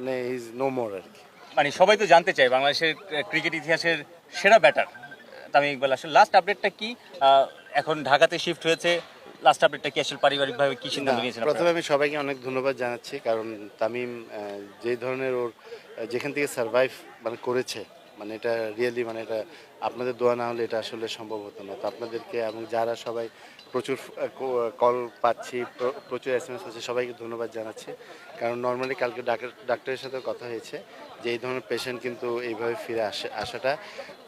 মানে is no more আর কি। মানে সবাই তো জানতে চায় বাংলাদেশের ক্রিকেট ইতিহাসের সেরা ব্যাটার তামিম ইকবাল আসলে লাস্ট আপডেটটা কি? এখন ঢাকাতে শিফট হয়েছে। লাস্ট আপডেটটা কি আসলে পারিবারিকভাবে কি সিদ্ধান্ত নিয়েছেন প্রথমে আমি সবাইকে অনেক ধন্যবাদ জানাচ্ছি কারণ তামিম যে ধরনের ওর যেখান থেকে সার্ভাইভ মানে করেছে মানে এটা রিয়েলি মানে এটা আপনাদের দোয়া না হলে এটা আসলে সম্ভব হতো না। তো আপনাদেরকে এবং যারা সবাই প্রচুর কল পাচ্ছি প্রচুর এস এম এস পাচ্ছি সবাইকে ধন্যবাদ জানাচ্ছি। কারণ নর্মালি কালকে ডাক্তার ডাক্তারের সাথে কথা হয়েছে যে এই ধরনের পেশেন্ট কিন্তু এইভাবে ফিরে আসে আসাটা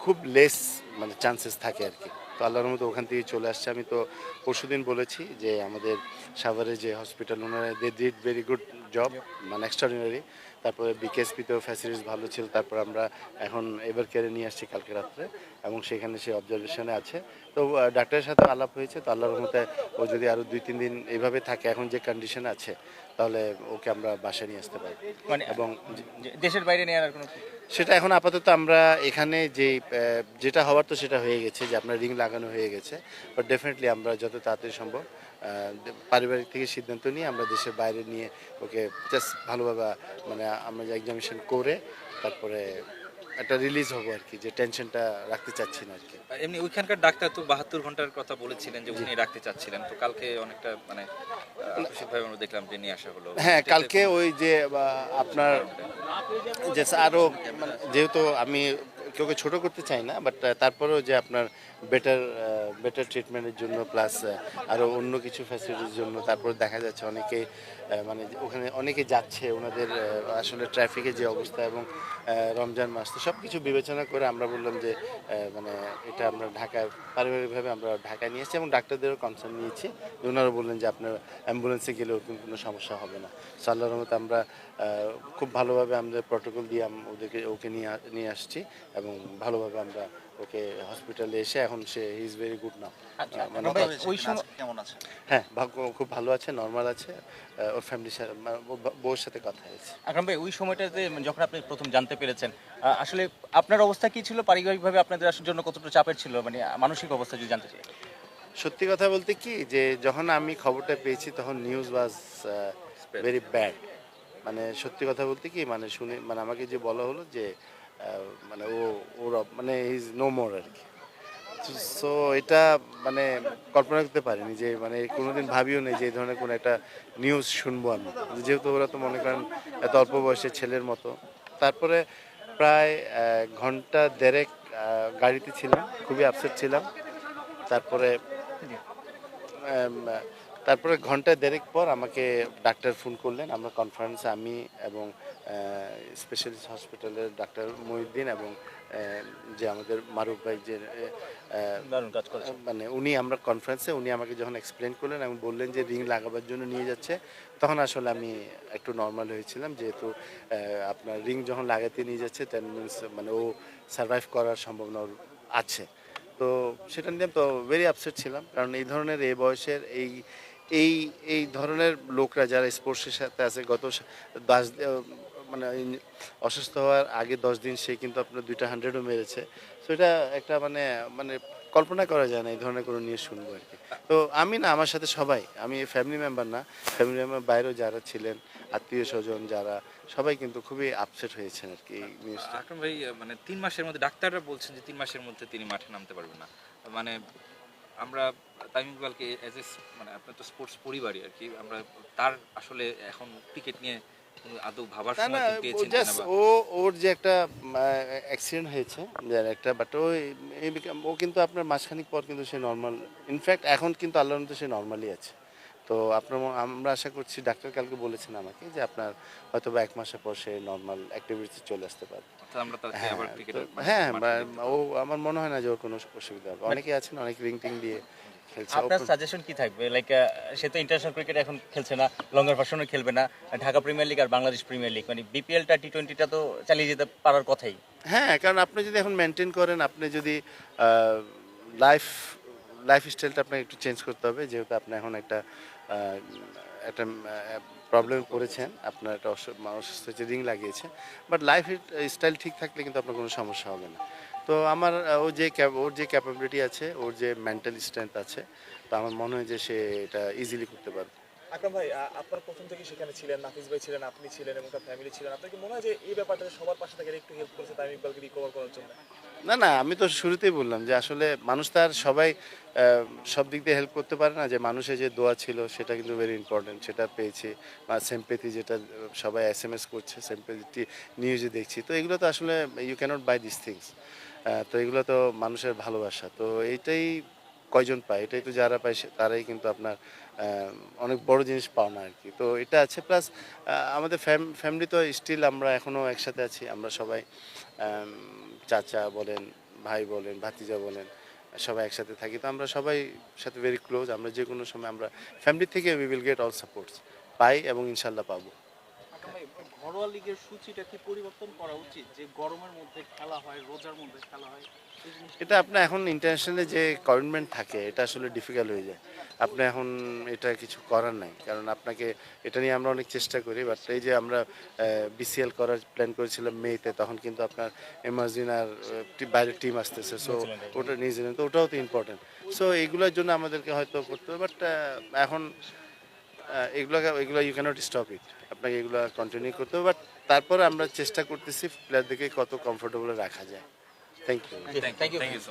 খুব লেস মানে চান্সেস থাকে আর কি। তো আল্লাহর মতো ওখান থেকে চলে আসছে। আমি তো পরশুদিন বলেছি যে আমাদের সাভারে যে হসপিটাল ওনারা they did very good job মানে এক্সট্রাঅর্ডিনারি তারপরে বিকেএসপিতেও ফ্যাসিলিটিস ভালো ছিল তারপর আমরা এখন এবার কেড়ে নিয়ে আসছি কালকে রাত্রে এবং সেখানে সে অবজারভেশনে আছে। তো ডাক্তারের সাথে আলাপ হয়েছে তো আল্লাহর মতে ও যদি আরও দুই তিন দিন এইভাবে থাকে এখন যে কন্ডিশন আছে তাহলে ওকে আমরা বাসায় নিয়ে আসতে পারি মানে এবং দেশের বাইরে নিয়ে আর কোনো সেটা এখন আপাতত আমরা এখানে যে যেটা হওয়ার তো সেটা হয়ে গেছে যে আপনার রিং লাগানো হয়ে গেছে বাট ডেফিনেটলি আমরা যত তাড়াতাড়ি সম্ভব পারিবারিক থেকে সিদ্ধান্ত নিয়ে আমরা দেশের বাইরে নিয়ে ওকে জাস্ট ভালোভাবে মানে আমরা এক্সামিনেশন করে তারপরে একটা রিলিজ হব আর কি যে টেনশনটা রাখতে চাচ্ছি না আর কি। এমনি ওইখানকার ডাক্তার তো বাহাত্তর ঘণ্টার কথা বলেছিলেন যে উনি রাখতে চাচ্ছিলেন তো কালকে অনেকটা মানে আমরা দেখলাম যে নিয়ে আসা হলো। হ্যাঁ কালকে ওই যে আপনার যে আরও মানে যেহেতু আমি কেউকে ছোট করতে চাই না বাট তারপরেও যে আপনার বেটার বেটার ট্রিটমেন্টের জন্য প্লাস আরও অন্য কিছু ফ্যাসিলিটির জন্য, তারপর দেখা যাচ্ছে অনেকে মানে ওখানে অনেকে যাচ্ছে ওনাদের আসলে ট্রাফিকের যে অবস্থা এবং রমজান মাস। তো সব কিছু বিবেচনা করে আমরা বললাম যে মানে এটা আমরা ঢাকায় পারিবারিকভাবে আমরা ঢাকায় নিয়ে এসেছি এবং ডাক্তারদেরও কনসার্ন নিয়েছি। ওনারা বললেন যে আপনার অ্যাম্বুলেন্সে গেলেও কিন্তু কোনো সমস্যা হবে না। সো আল্লাহর রহমতে আমরা খুব ভালোভাবে আমাদের প্রটোকল দিয়ে ওদেরকে, ওকে নিয়ে নিয়ে আসছি এবং ভালোভাবে আমরা ওকে হসপিটালে এসে এখন সে ইজ ভেরি গুড নাও আচ্ছা, মানে ওই সময় কেমন আছে? হ্যাঁ ভাগ্য খুব ভালো আছে নর্মাল আছে। ওর ফ্যামিলির সাথে ওর বা- বউয়ের সাথে কথা হয়েছে। আকরাম ভাই ওই সময়টাতে যখন আপনি প্রথম জানতে পেরেছেন আসলে আপনার অবস্থা কি ছিল? পারিবারিকভাবে আপনাদের আসার জন্য কতটা চাপের ছিল? মানে মানসিক অবস্থা যদি জানতে চাই। সত্যি কথা বলতে কি যে যখন আমি খবরটা পেয়েছি তখন নিউজ ওয়াজ ভেরি ব্যাড মানে সত্যি কথা বলতে কি মানে শুনে মানে আমাকে যে বলা হলো যে মানে ও, ওর মানে ইজ নো মোর আর কি। সো এটা মানে কল্পনা করতে পারিনি যে মানে কোনোদিন ভাবিও নেই যে, এই ধরনের কোনো একটা নিউজ শুনব আমি। যেহেতু ওরা তো মনে করেন এত অল্প বয়সের ছেলের মতো। তারপরে প্রায় ঘণ্টা দেড়েক গাড়িতে ছিলাম, খুবই আপসেট ছিলাম। তারপরে তারপরে ঘণ্টা দেড়েক পর আমাকে ডাক্তার ফোন করলেন। আমরা কনফারেন্সে আমি এবং স্পেশালিস্ট হসপিটালের ডাক্তার মহিউদ্দিন এবং যে আমাদের মারুফ ভাই যে মানে উনি আমরা কনফারেন্সে উনি আমাকে যখন এক্সপ্লেন করলেন এবং বললেন যে রিং লাগাবার জন্য নিয়ে যাচ্ছে তখন আসলে আমি একটু নর্মাল হয়েছিলাম। যেহেতু আপনার রিং যখন লাগাতে নিয়ে যাচ্ছে তেন মিনস মানে ও সার্ভাইভ করার সম্ভাবনা আছে। তো সেটা নিয়ে তো ভেরি আপসেট ছিলাম। কারণ এই ধরনের এই বয়সের এই এই এই ধরনের লোকরা যারা স্পোর্টসের সাথে আছে, গত দশ মানে অসুস্থ হওয়ার আগে দশ দিন সে কিন্তু আপনার দুইটা হান্ড্রেডও মেরেছে। তো এটা একটা মানে মানে কল্পনা করা যায় না, এই ধরনের কোনো নিউজ শুনব আর কি। তো আমি না, আমার সাথে সবাই, আমি ফ্যামিলি মেম্বার না ফ্যামিলি মেম্বার বাইরেও যারা ছিলেন, আত্মীয় স্বজন যারা, সবাই কিন্তু খুবই আপসেট হয়েছেন আর কি এই নিউজটা ভাই মানে তিন মাসের মধ্যে, ডাক্তাররা বলছেন যে তিন মাসের মধ্যে তিনি মাঠে নামতে পারবেন না। মানে আমরা তামিম ইকবালকে এজ এ মানে আপনার তো স্পোর্টস পরিবারই আর কি আমরা তার আসলে এখন ক্রিকেট নিয়ে আদৌ ভাবার সময় ও পেয়েছেন ওর যে একটা অ্যাক্সিডেন্ট হয়েছে একটা বাট ও ও কিন্তু আপনার মাসখানিক পর কিন্তু সে নর্মাল ইনফ্যাক্ট এখন কিন্তু আল্লাহর মতো সে নর্মালি আছে। তো আপনার আমরা আশা করছি ডাক্তার কালকে বলেছেন আমাকে যে আপনার হয়তো বা এক মাসের পর সে নর্মাল অ্যাক্টিভিটি চলে আসতে পারে হ্যাঁ হ্যাঁ বা- ও আমার মনে হয় না যে ওর কোনো অসুবিধা হবে। অনেকে আছেন অনেক রিং টিং দিয়ে আপনার সাজেশন কি থাকবে? লাইক সে তো ইন্টারন্যাশনাল ক্রিকেট এখন খেলছে না লঙ্গার ভার্সনও খেলবে না। ঢাকা প্রিমিয়ার লিগ আর বাংলাদেশ প্রিমিয়ার লিগ মানে বিপিএলটা টি টোয়েন্টিটা তো চালিয়ে যেতে পারার কথাই। হ্যাঁ কারণ আপনি যদি এখন মেনটেন করেন আপনি যদি লাইফ লাইফ স্টাইলটা আপনাকে একটু চেঞ্জ করতে হবে যেহেতু আপনি এখন একটা একটা প্রবলেম পড়েছেন আপনার একটা অসু- অসুস্থ হচ্ছে রিং লাগিয়েছে। বাট লাইফ স্টাইল ঠিক থাকলে কিন্তু আপনার কোনো সমস্যা হবে না। তো আমার ও যে ওর যে ক্যাপাবিলিটি আছে, ওর যে মেন্টাল স্ট্রেংথ আছে, তো আমার মনে হয় যে সে এটা ইজিলি করতে পারবে। আকরাম ভাই আপনার প্রথম থেকে সেখানে ছিলেন, নাফিস ভাই ছিলেন, আপনি ছিলেন এবং তার ফ্যামিলি ছিলেন। আপনার কি মনে হয় যে এই ব্যাপারটা সবার পাশে থেকে একটু হেল্প করেছে তামিম ইকবালকে রিকভার করার জন্য? না না, আমি তো শুরুতেই বললাম যে আসলে মানুষ তার সবাই সব দিক দিয়ে হেল্প করতে পারে না যে মানুষের যে দোয়া ছিল সেটা কিন্তু ভেরি ইম্পর্টেন্ট সেটা পেয়েছি। বা সেম্পেথি যেটা সবাই এস এম এস করছে সেম্পেথি নিউজে দেখছি। তো এগুলো তো আসলে you can't buy this things তো এগুলো তো মানুষের ভালোবাসা। তো এইটাই কয়জন পায়? এটাই তো যারা পায় তারাই কিন্তু আপনার অনেক বড় জিনিস পাও না আর কি তো এটা আছে প্লাস আমাদের ফ্যামিলি তো স্টিল আমরা এখনও একসাথে আছি। আমরা সবাই চাচা বলেন, ভাই বলেন, ভাতিজা বলেন, সবাই একসাথে থাকি। তো আমরা সবাই সাথে ভেরি ক্লোজ আমরা যে কোনো সময় আমরা ফ্যামিলি থেকে we will get all supports পাই এবং ইনশাল্লাহ পাবো। ঘরোয়া লিগের সূচিটা কি পরিবর্তন করা উচিত? যে গরমের মধ্যে খেলা হয়, রোজার মধ্যে খেলা হয় এটা আপনার এখন ইন্টারন্যাশনালে যে কমিটমেন্ট থাকে, এটা আসলে ডিফিকাল্ট হয়ে যায়। আপনি এখন এটা কিছু করার নাই। কারণ আপনাকে এটা নিয়ে আমরা অনেক চেষ্টা করি বাট এই যে আমরা বিসিএল করার প্ল্যান করেছিলাম মেতে তখন কিন্তু আপনার এমার্জিনার বাইরের টিম আসতেছে। সো ওটা নিউজিল্যান্ড তো ওটাও তো ইম্পর্টেন্ট সো এইগুলোর জন্য আমাদেরকে হয়তো করতে হবে বাট এখন এগুলো এগুলো ইউ ক্যানট স্টপ ইট আপনাকে এগুলো কন্টিনিউ করতে হবে বাট তারপর আমরা চেষ্টা করতেছি প্লেয়ারদেরকে কত কমফোর্টেবল রাখা যায়। Thank you thank you